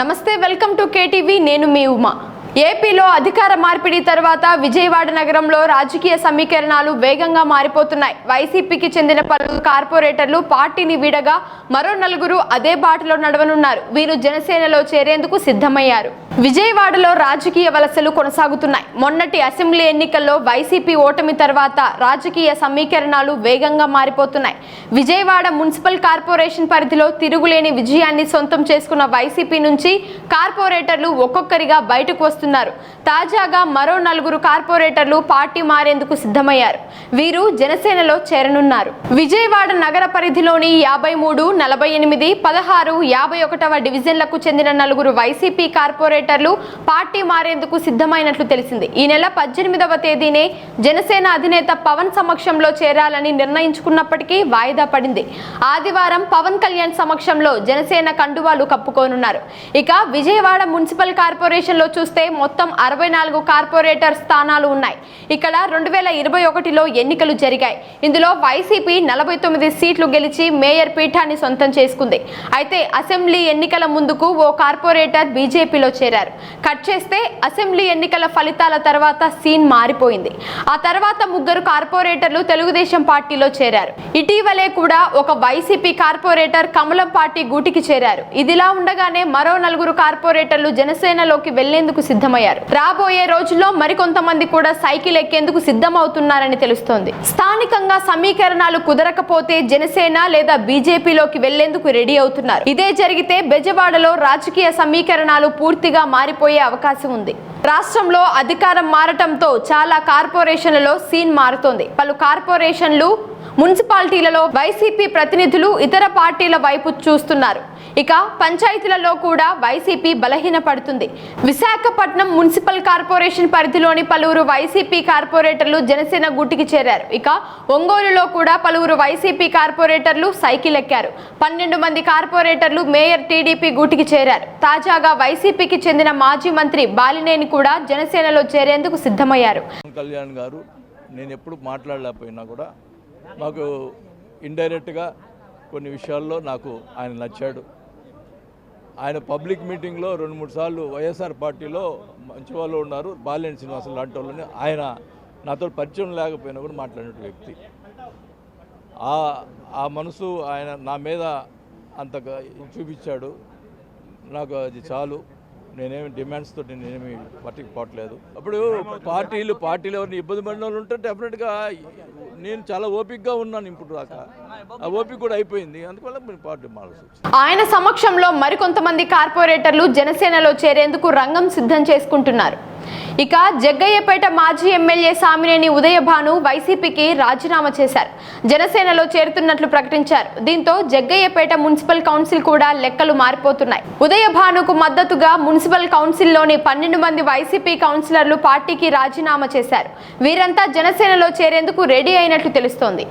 నమస్తే welcome to KTV. నేను మీ ఉమా. ఏపీలో అధికార మార్పిడి తర్వాత విజయవాడ నగరంలో రాజకీయ సమీకరణాలు వేగంగా మారిపోతున్నాయి. వైసీపీకి చెందిన పలు కార్పొరేటర్లు పార్టీని వీడగా మరో నలుగురు అదే బాటలో నడవనున్నారు. వీరు జనసేనలో చేరేందుకు సిద్ధమయ్యారు. విజయవాడలో రాజకీయ వలసలు కొనసాగుతున్నాయి. మొన్నటి అసెంబ్లీ ఎన్నికల్లో వైసీపీ ఓటమి తర్వాత రాజకీయ సమీకరణాలు వేగంగా మారిపోతున్నాయి. విజయవాడ మున్సిపల్ కార్పొరేషన్ పరిధిలో తిరుగులేని విజయాన్ని సొంతం చేసుకున్న వైసీపీ నుంచి కార్పొరేటర్లు ఒక్కొక్కరిగా బయటకు వస్తున్నారు. తాజాగా మరో నలుగురు కార్పొరేటర్లు పార్టీ మారేందుకు సిద్ధమయ్యారు. వీరు జనసేనలో చేరనున్నారు. విజయవాడ నగర పరిధిలోని యాభై మూడు నలభై ఎనిమిది పదహారు యాభై ఒకటవ డివిజన్లకు చెందిన నలుగురు వైసీపీ కార్పొరేటర్లు పార్టీ మారేందుకు సిద్ధమైనట్లు తెలిసింది. ఈ నెల పద్దెనిమిదవ తేదీనే జనసేన అధినేత పవన్ సమక్షంలో చేరాలని నిర్ణయించుకున్నప్పటికీ వాయిదా పడింది. ఆదివారం పవన్ కళ్యాణ్ సమక్షంలో జనసేన కండువాలు కప్పుకోనున్నారు. ఇక విజయవాడ మున్సిపల్ కార్పొరేషన్లో చూస్తే మొత్తం అరవై నాలుగు కార్పొరేటర్ స్థానాలు ఉన్నాయి. ఇక్కడ రెండు వేల ఇరవై ఒకటిలో ఎన్నికలు జరిగాయి. ఇందులో వైసీపీ నలభై తొమ్మిది సీట్లు గెలిచి మేయర్ పీఠాన్ని సొంతం చేసుకుంది. అయితే అసెంబ్లీ ఎన్నికల ముందుకు ఓ కార్పొరేటర్ బీజేపీలో చేరారు. కట్ చేస్తే అసెంబ్లీ ఎన్నికల ఫలితాల తర్వాత సీన్ మారిపోయింది. ఆ తర్వాత ముగ్గురు కార్పొరేటర్లు తెలుగుదేశం పార్టీలో చేరారు. ఇటీవలే కూడా ఒక వైసీపీ కార్పొరేటర్ కమలం పార్టీ గూటికి చేరారు. ఇదిలా ఉండగానే మరో నలుగురు కార్పొరేటర్లు జనసేనలోకి వెళ్ళేందుకు సిద్ధమయ్యారు. రాబోయే రోజుల్లో మరికొంతమంది కూడా సైకిల్ ఎక్కేందుకు సిద్ధమవుతున్నారని తెలుస్తోంది. స్థానికంగా సమీకరణాలు కుదరకపోతే జనసేన లేదా బీజేపీలోకి వెళ్ళేందుకు రెడీ అవుతున్నారు. ఇదే జరిగితే బెజవాడలో రాజకీయ సమీకరణాలు పూర్తిగా మారిపోయే అవకాశం ఉంది. రాష్ట్రంలో అధికారం మారటంతో చాలా కార్పొరేషన్లలో సీన్ మారుతోంది. పలు కార్పొరేషన్లు మున్సిపాలిటీలలో వైసీపీ ప్రతినిధులు ఇతర పార్టీల వైపు చూస్తున్నారు. ఇక పంచాయతీలలో కూడా వైసీపీ బలహీనపడుతుంది. విశాఖపట్నం మున్సిపల్ కార్పొరేషన్ పరిధిలోని పలువురు వైసీపీ కార్పొరేటర్లు జనసేన గుట్టికి చేరారు. ఇక ఒంగోలులో కూడా పలువురు వైసీపీ కార్పొరేటర్లు సైకిల్ ఎక్కారు. పన్నెండు మంది కార్పొరేటర్లు మేయర్ టీడీపీ గూటికి చేరారు. తాజాగా వైసీపీకి చెందిన మాజీ మంత్రి బాలినేని కూడా జనసేనలో చేరేందుకు సిద్ధమయ్యారు. కళ్యాణ్ గారు నేను ఎప్పుడు మాట్లాడలేకపోయినా కూడా మాకు ఇండైరెక్ట్గా కొన్ని విషయాల్లో నాకు ఆయన నచ్చాడు. ఆయన పబ్లిక్ మీటింగ్లో రెండు మూడు సార్లు వైఎస్ఆర్ పార్టీలో మంచి వాళ్ళు ఉన్నారు. బాలినేని శ్రీనివాసులు లాంటి వాళ్ళని ఆయన నాతో పరిచయం లేకపోయినా కూడా మాట్లాడిన వ్యక్తి. ఆ ఆ మనసు ఆయన నా మీద అంతగా చూపించాడు. నాకు అది చాలు. నేనేమి డిమాండ్స్తో నేనేమి పార్టీకి పోవట్లేదు. అప్పుడు పార్టీలు పార్టీలు ఎవరిని ఇబ్బంది పడిన వాళ్ళు ఉంటే డెఫినెట్గా నేను చాలా ఓపికగా ఉన్నాను ఇప్పుడు దాకా. ఆ ఓపిక కూడా అయిపోయింది. అందువల్ల పార్టీ మారాల్సి ఆయన సమక్షంలో మరికొంతమంది కార్పొరేటర్లు జనసేనలో చేరేందుకు రంగం సిద్ధం చేసుకుంటున్నారు. ఇక జగ్గయ్యపేట మాజీ ఎమ్మెల్యే సామినేని ఉదయభాను వైసీపీకి రాజీనామా చేశారు. జనసేనలో చేరుతున్నట్లు ప్రకటించారు. దీంతో జగ్గయ్యపేట మున్సిపల్ కౌన్సిల్ కూడా లెక్కలు మారిపోతున్నాయి. ఉదయభానుకు మద్దతుగా మున్సిపల్ కౌన్సిల్లోని పన్నెండు మంది వైసీపీ కౌన్సిలర్లు పార్టీకి రాజీనామా చేశారు. వీరంతా జనసేనలో చేరేందుకు రెడీ అయినట్లు తెలుస్తోంది.